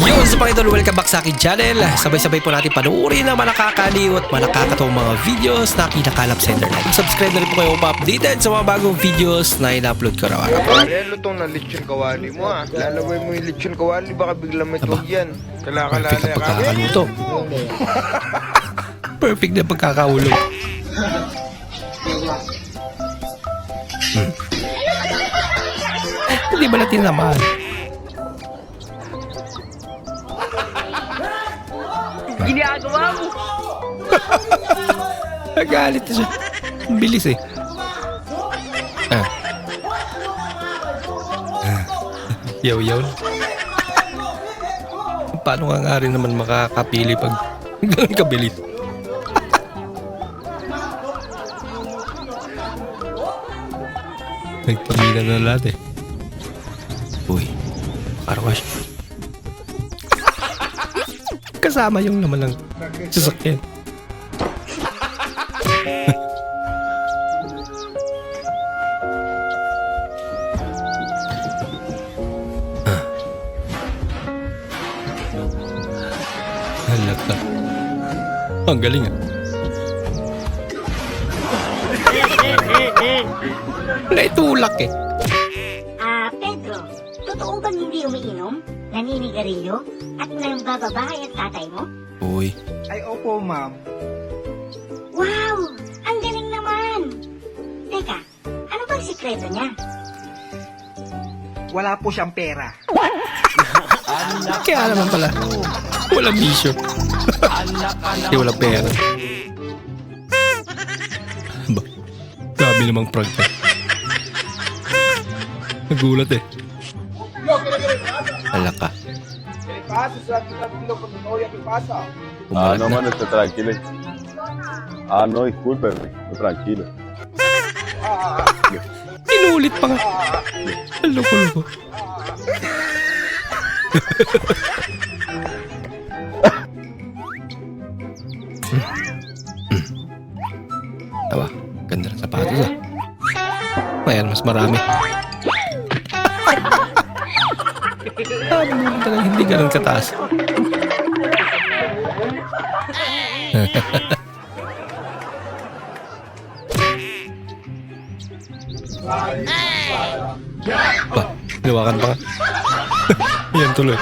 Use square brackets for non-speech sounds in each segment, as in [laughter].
Yun sa mga idol, welcome back sa akin channel. Sabay-sabay po natin panuorin ang mga nakakaliw at mga nakakatawang mga videos na kinakalap sa internet. Subscribe na rin po kayo pa-updated sa mga bagong videos na in-upload ko araw-araw. Pare, lutong na lechon kawali mo ah. Lalaway mo yung lechon kawali, baka bigla may tuwag yan. Kalakalala Perfect na ka. pagkakaluto. [laughs] Perfect na pagkakaulo. Hmm. Hindi ba natin naman? Ginagawa mo. [laughs] Nagalit na siya. Ang bilis eh. Ah. Ah. [laughs] Yaw-yaw. [laughs] Paano ka nga rin naman makakapili pag ganun kabilit? Nagpamila na lahat eh. Uy, karwash. Kasama yung naman ng sasakyan. Halata. Ang galing ah. Naitulak eh. Ah, Pedro, totoo bang hindi umiinom, naninigarilyo, at nang bababae ang tatay mo? Uy, Ay, opo, ma'am. Wow! Ang galing naman! Teka, ano bang sikreto niya? Wala po siyang pera. kaya naman pala. Walang bisyo. Hindi wala pera. Ba? Grabe namang prank ka. Nagulat eh. Ala ka. Ah, no, mano, esté tranquilo. Ah, no, discúlpeme, no, tranquilo. Inulit pa nga. Ang loko-loko. Tawa, ganda ng sapatos ah. Ayan, mas marami. Ano mo talaga hindi ganun kataas. [laughs] Pa, luwakan pa ka. [laughs] Yan tuloy.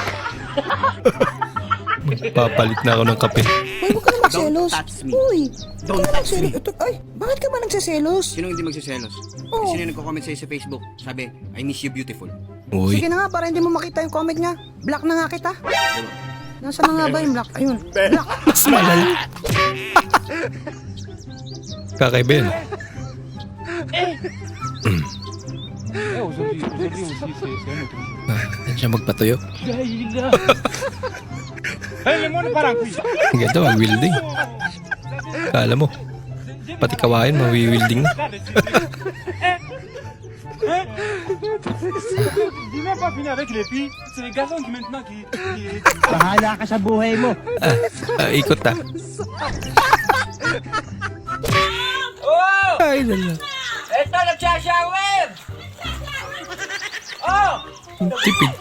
Papalit na ako ng kape. Uy, huwag ka na magselos. Uy, Don't huwag ka touch me. magselos. Ito, ay, bakit ka ba nagseselos? Sino hindi magsiselos? Oo. Sino yung nagko-comment sa'yo sa Facebook? Sabi, I miss you beautiful. Uy, Sige na nga, para hindi mo makita yung comment niya. Block na nga kita. Nasaan na nga ba yung block? Ayun, block. [laughs] mas malala. Kakaiba yun. Mm. Ah, yan siya magpatuyo. Ang ganda, mag-wielding. Kala mo, pati kawain, mawi-wielding na. Dis même pas fini avec les filles, c'est les garçons qui maintenant qui... Bahala ka sa buhay mo. Ah, ah, ikot ah. Ay, dala. Ito, nagsashower! Oh! Tipid.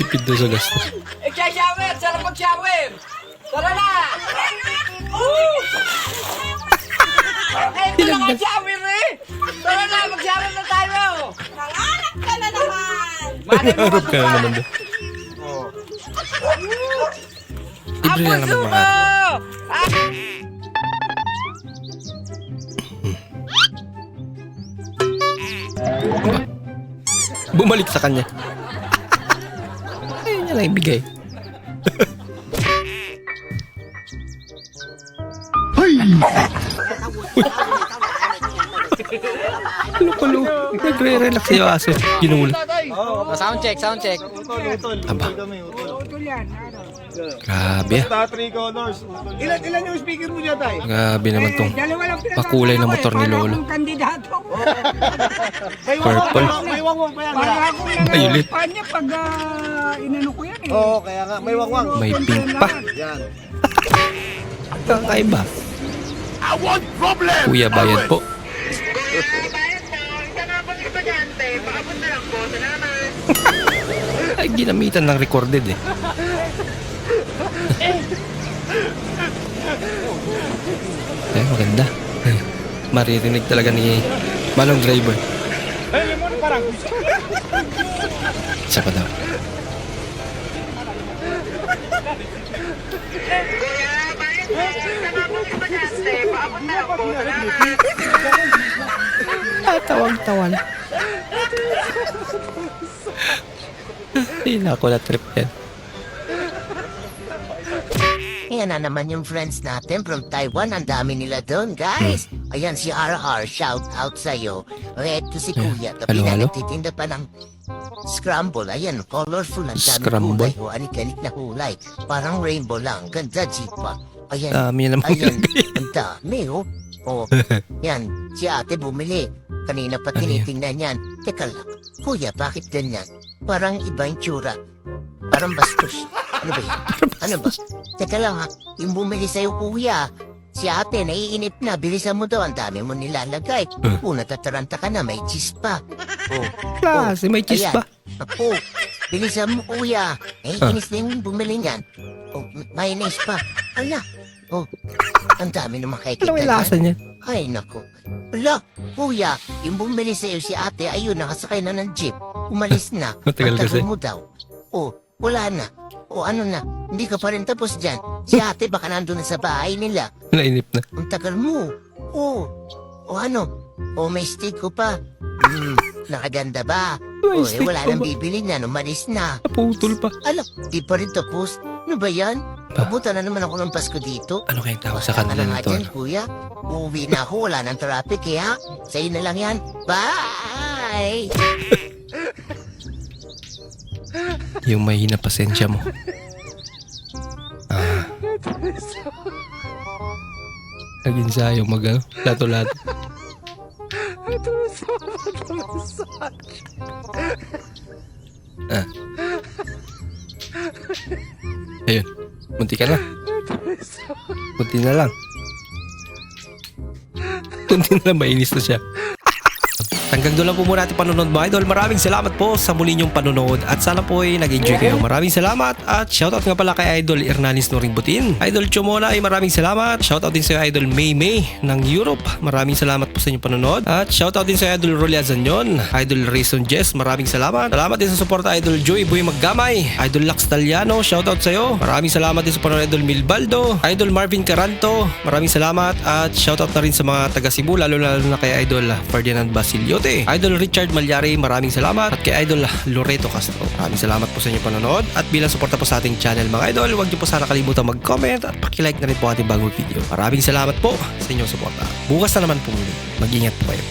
Tipid daw sa gastos. Nagsashower! Sarap mag-shower! Tara na! Ito na shower eh! Tara na, mag-shower na tayo! Nanganap ka na naman! Harap ka na naman doon. Libre lang naman mga Bumalik sa kanya. Ayun niya lang ibigay. Lukulo. Nagre-relax yung aso. Ginula. Sound check, sound check. Aba. Grabe ah. Ilan, ilan yung speaker mo dyan, tay? Grabe naman tong pakulay na motor ni Lolo. kandidato. [laughs] Purple. May wangwang pa yan. Akong Violet. niya pag uh, inano ko yan eh. Oo, kaya nga, may wangwang. May pink pa. Yan. Kakaiba. Kuya, bayad po. [laughs] Ay, ginamitan ng recorded eh. Eh, maganda. Eh, Maririnig talaga ni Manong Driver. Isa pa daw. Ah, tawang-tawan. Hindi na ako na-trip yan. Yan na naman yung friends natin from Taiwan. Ang dami nila doon, guys. Ayan si RR, shout out sa'yo. Ito si Kuya. Tapi Hello, na hello? nagtitinda pa ng scramble. Ayan, colorful. Ang dami Scramble? kulay. O, anik-anik na kulay. Parang rainbow lang. Ganda, jeepa. Ayan, Dami naman. ayan. [laughs] Ang dami, oh. Oh, [laughs] yan. Si ate bumili. Kanina pa Ano yan? tinitingnan yan. Teka lang. Kuya, bakit ganyan? Parang iba yung tsura. Parang bastos. Ano ba yan? Ano ba? Teka lang ha. Yung bumili sa'yo, kuya. Si ate, naiinip na. Bilisan mo daw. Ang dami mo nilalagay. Uh. Oh, natataranta ka na. May cheese pa. [laughs] Oh, Klase, may cheese Ayan. pa. Ako, bilisan mo kuya. Eh, inis na yung bumili niyan. Oh, may mayonnaise pa. Ala. Oh, ang dami naman kay Ano may lasa niyan? Ay, nako. Ala, kuya, yung bumili sa'yo si ate, ayun, nakasakay na ng jeep. Umalis na. [laughs] Matagal Ang tagal kasi. mo daw. Oh, wala na. O ano na, hindi ka pa rin tapos dyan. Si ate baka nandun na sa bahay nila. Nainip na. Ang tagal mo. Oh, o ano? O may stick ko pa. Hmm, nakaganda ba? May O eh, stick wala pa nang ba? bibili niya, umalis na. Naputol pa. Ala, di pa rin tapos. Ano ba yan? Pabuta na naman ako ng Pasko dito. Ano kayang tawag sa kanila na nito? dyan, ano? kuya. Uuwi na ako, wala nang traffic eh, ha? Sa'yo na lang yan. Bye! [laughs] Yung mahina pasensya mo. Ah. Nag-ensayo mag ano, lato-lato. Ah. Munti ka na. Munti na lang. [laughs] Munti na lang, mainis na siya. [laughs] Hanggang doon lang po muna ating panonood mga idol. Maraming salamat po sa muli niyong panonood at sana po ay nag-enjoy kayo. Maraming salamat at shoutout nga pala kay Idol Hernanis Noring Butin. Idol Chomona ay maraming salamat. Shoutout din sa Idol May May ng Europe. Maraming salamat po sa inyong panonood. At shoutout din sa Idol Rolia Zanyon. Idol Rayson Jess, maraming salamat. Salamat din sa suporta Idol Joy Boy Maggamay. Idol Lax Taliano, shoutout sa iyo. Maraming salamat din sa panonood Idol Milbaldo. Idol Marvin Caranto, maraming salamat. At shoutout na rin sa mga taga Cebu, lalo lalo na kay Idol Ferdinand Basiliote. Idol Richard Malyari, maraming salamat. At kay Idol Loreto Castro, maraming salamat po sa inyong panonood. At bilang suporta po sa ating channel mga idol, huwag niyo po sana kalimutan mag-comment at pakilike na rin po ating bagong video. Maraming salamat po sa inyong suporta. Bukas na naman po muli. Mag-ingat po kayo.